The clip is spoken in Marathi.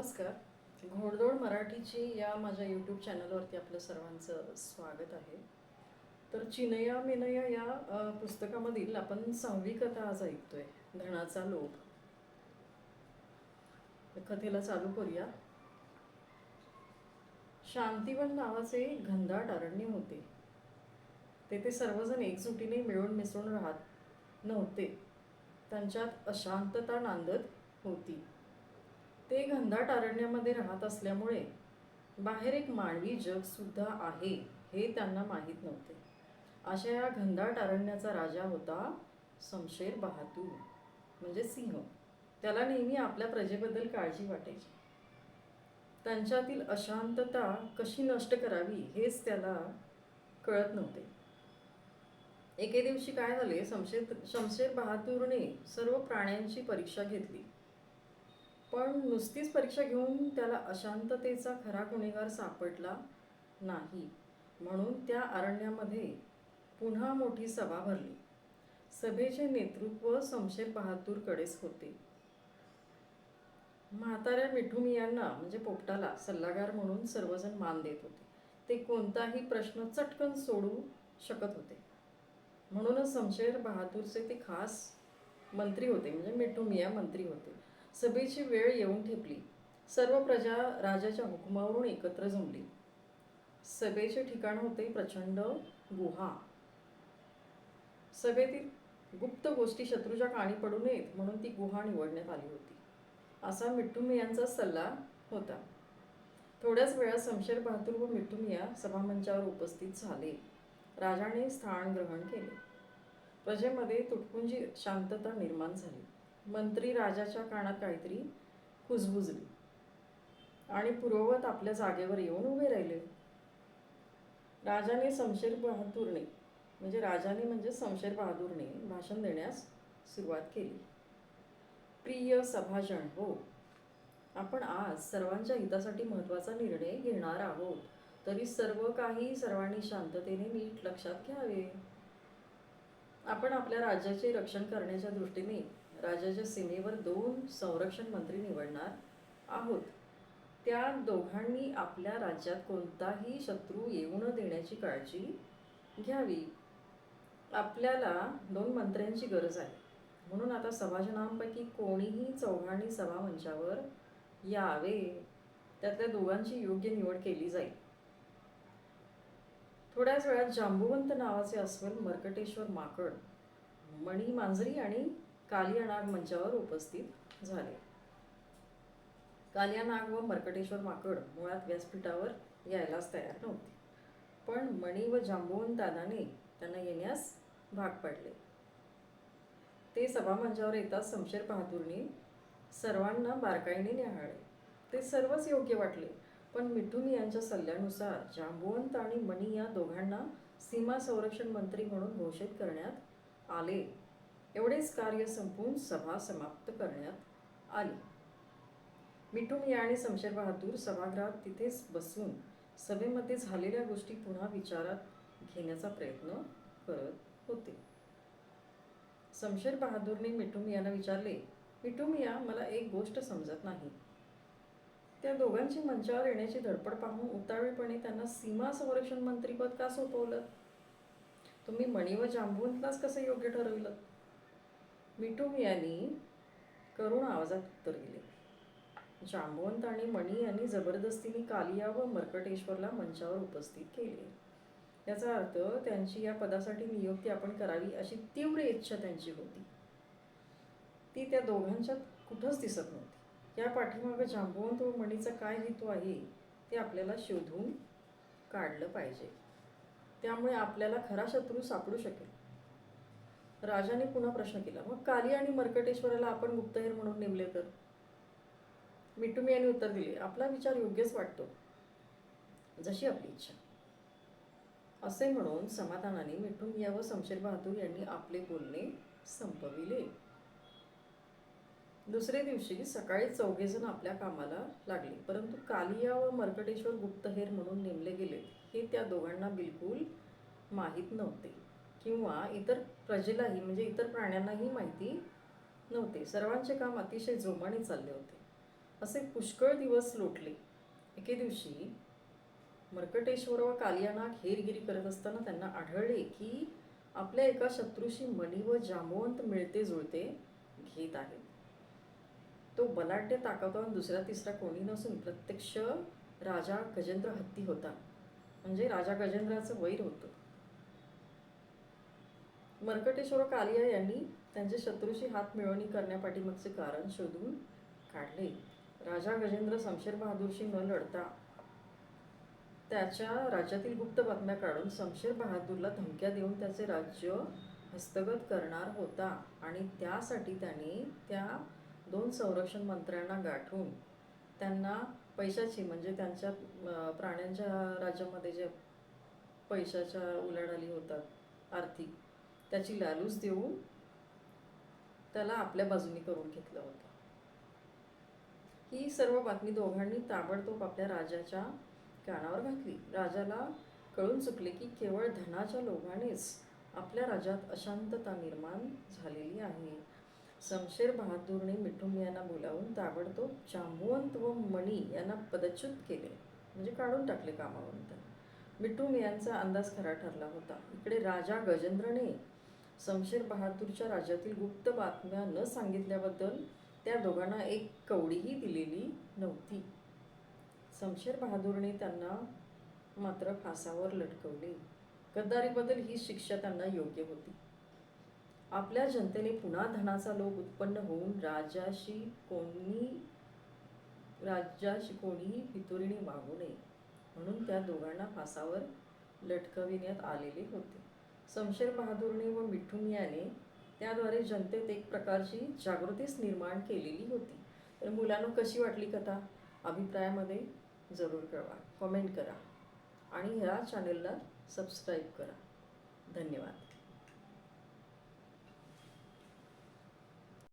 नमस्कार. घोडदोड मराठीची या माझ्या यूट्यूब चॅनलवरती आपलं सर्वांचं स्वागत आहे. तर चिनया मिनया या पुस्तकामधील आपण सहावी कथा आज ऐकतोय धनाचा लोभ. कथेला चालू करूया. शांतिवन नावाचे घनदाट अरण्य होते. तेथे सर्वजण एकजुटीने मिळून मिसळून राहत नव्हते. त्यांच्यात अशांतता नांदत होती. ते घनदाट अरण्यामध्ये राहत असल्यामुळे बाहेर एक मानवी जगसुद्धा आहे हे त्यांना माहीत नव्हते. अशा या घनदाट अरण्याचा राजा होता शमशेर बहादूर म्हणजे सिंह. त्याला नेहमी आपल्या प्रजेबद्दल काळजी वाटायची. त्यांच्यातील अशांतता कशी नष्ट करावी हेच त्याला कळत नव्हते. एके दिवशी काय झाले शमशेर शमशेर बहादूरने सर्व प्राण्यांची परीक्षा घेतली. पण नुसतीच परीक्षा घेऊन त्याला अशांततेचा खरा गुन्हेगार सापडला नाही. म्हणून त्या अरण्यामध्ये पुन्हा मोठी सभा भरली. सभेचे नेतृत्व शमशेर बहादूरकडेच होते. म्हाताऱ्या मिठुमियांना म्हणजे पोपटाला सल्लागार म्हणून सर्वजण मान देत होते. ते कोणताही प्रश्न चटकन सोडू शकत होते. म्हणूनच शमशेर बहादूरचे ते खास मंत्री होते म्हणजे मिठुमिया मंत्री होते. सभेची वेळ येऊन ठेपली. सर्व प्रजा राजाच्या हुकमावरून एकत्र जमली. सभेचे ठिकाण होते प्रचंड गुहा. सभेतील गुप्त गोष्टी शत्रूच्या काणी पडू नयेत म्हणून ती गुहा निवडण्यात आली होती. असा मिठ्ठुमियांचा सल्ला होता. थोड्याच वेळात शमशेर बहादूर व मिठुमिया सभामंचावर उपस्थित झाले. राजाने स्थान ग्रहण केले. प्रजेमध्ये तुटपुंजी शांतता निर्माण झाली. मंत्री राजाच्या कानात काहीतरी कुजबुजली. आणि पूर्ववत आपल्या जागेवर येऊन उभे राहिले. राजाने शमशेर बहादूरने म्हणजे राजाने म्हणजे शमशेर बहादूरने भाषण देण्यास सुरुवात केली. प्रिय सभाजण हो आपण आज सर्वांच्या हितासाठी महत्त्वाचा निर्णय घेणार आहोत. तरी सर्व काही सर्वांनी शांततेने नीट लक्षात घ्यावे. आपण आपल्या राज्याचे रक्षण करण्याच्या दृष्टीने राज्याच्या सीमेवर दोन संरक्षण मंत्री निवडणार आहोत. त्या दोघांनी आपल्या राज्यात कोणताही शत्रू येऊ न देण्याची काळजी घ्यावी. आपल्याला दोन मंत्र्यांची गरज आहे. म्हणून आता सभाजनांपैकी कोणीही चौघांनी सभामंचावर यावे. त्यातल्या दोघांची योग्य निवड केली जाईल. थोड्याच वेळात जांबुवंत नावाचे अस्वल मर्कटेश्वर माकड मणी मांजरी आणि कालिया नाग मंचावर उपस्थित झाले. कालिया नाग व मर्कटेश्वर माकड मुळात व्यासपीठावर यायलाच तयार नव्हते. पण मणी व जांबुवंत दादाने त्यांना येण्यास भाग पाडले. ते सभामंचावर येताच समशेर बहादूरने सर्वांना बारकाईने निहाळले. ते सर्वच योग्य वाटले पण मिठून यांच्या सल्ल्यानुसार जांबुवंत आणि मणी या दोघांना सीमा संरक्षण मंत्री म्हणून घोषित करण्यात आले. एवढेच कार्य संपवून सभा समाप्त करण्यात आली. मिठुमिया आणि शमशेर बहादूर सभागृहात तिथेच बसून सभेमध्ये झालेल्या गोष्टी पुन्हा विचारात घेण्याचा प्रयत्न करत होते. शमशेर बहादूरने मिठुमियाला विचारले मिठुमिया मला एक गोष्ट समजत नाही त्या दोघांची मंचावर येण्याची धडपड पाहून उतावीळपणे त्यांना सीमा संरक्षण मंत्रीपद का सोपवलं? तुम्ही मणी व जांभूंतलाच कसं योग्य ठरवलं? मिठुमियानी करुण आवाजात उत्तर दिले. जांबुवंत आणि मणी यांनी जबरदस्तीने कालिया व मर्कटेश्वरला मंचावर उपस्थित केले. याचा अर्थ त्यांची या पदासाठी नियुक्ती आपण करावी अशी तीव्र इच्छा त्यांची होती. ती त्या दोघांच्यात कुठंच दिसत नव्हती. या पाठीमागं जांबवंत व मणीचा काय हेतू आहे ते आपल्याला शोधून काढलं पाहिजे. त्यामुळे आपल्याला खरा शत्रू सापडू शकेल. राजाने पुन्हा प्रश्न केला मग काली आणि मर्कटेश्वराला आपण गुप्तहेर म्हणून नेमले तर? मिटुमी यांनी उत्तर दिले आपला विचार योग्यच वाटतो जशी आपली इच्छा. असे म्हणून समाधानाने मिठुमिया व शमशेर बहादूर यांनी आपले बोलणे संपविले. दुसरे दिवशी सकाळी चौघेजण आपल्या कामाला लागले परंतु कालिया व मर्कटेश्वर गुप्तहेर म्हणून नेमले गेले हे त्या दोघांना बिलकुल माहीत नव्हते. किंवा इतर प्रजेलाही म्हणजे इतर प्राण्यांनाही माहिती नव्हते. सर्वांचे काम अतिशय जोमाने चालले होते. असे पुष्कळ दिवस लोटले. एके दिवशी मर्कटेश्वर व कालियानाग हेरगिरी करत असताना त्यांना आढळले की आपल्या एका शत्रूशी मणी व जामवंत मिळते जुळते घेत आहेत. तो बलाढ्य ताकदवान दुसरा तिसरा कोणी नसून प्रत्यक्ष राजा गजेंद्र हत्ती होता. म्हणजे राजा गजेंद्राचं वैर होतं. मर्कटेश्वर कालिया यांनी त्यांच्या शत्रूशी हात मिळवणी करण्यापाठीमागचे कारण शोधून काढले. राजा गजेंद्र समशेर बहादूरशी न लढता त्याच्या राज्यातील गुप्त बातम्या काढून समशेर बहादूरला धमक्या देऊन त्याचे राज्य हस्तगत करणार होता आणि त्यासाठी त्याने त्या दोन संरक्षण मंत्र्यांना गाठून त्यांना पैशाची म्हणजे त्यांच्या प्राण्यांच्या राज्यामध्ये जे पैशाच्या उलाढाली होतात आर्थिक त्याची लालूच देऊन त्याला आपल्या बाजूनी करून घेतलं होतं. ही सर्व बातमी दोघांनी ताबडतोब आपल्या राजाच्या कानावर घातली. राजाला कळून चुकले की केवळ धनाच्या लोभानेच आपल्या राज्यात अशांतता निर्माण झालेली आहे. शमशेर बहादूरने मिठुम यांना बोलावून ताबडतोब जांबुवंत व मणी यांना पदच्युत केले. म्हणजे काढून टाकले कामावरून त्यांना. मिठू अंदाज खरा ठरला होता. इकडे राजा गजेंद्रने समशेर बहादूरच्या राज्यातील गुप्त बातम्या न सांगितल्याबद्दल त्या दोघांना एक कवडीही दिलेली नव्हती. समशेर बहादूरने त्यांना मात्र फासावर लटकवले. गद्दारीबद्दल ही शिक्षा त्यांना योग्य होती. आपल्या जनतेने पुन्हा धनाचा लोभ उत्पन्न होऊन राजाशी कोणी राज्याशी कोणीही फितुरीने मागू नये म्हणून त्या दोघांना फासावर लटकविण्यात आलेले होते. शमशेर बहादूरने व मिठू मियाने त्याद्वारे जनतेत एक प्रकारची जागृतीच निर्माण केलेली होती. तर मुलांना कशी वाटली कथा? अभिप्रायामध्ये जरूर कळवा. कमेंट करा आणि ह्या चॅनेलला सबस्क्राईब करा. धन्यवाद.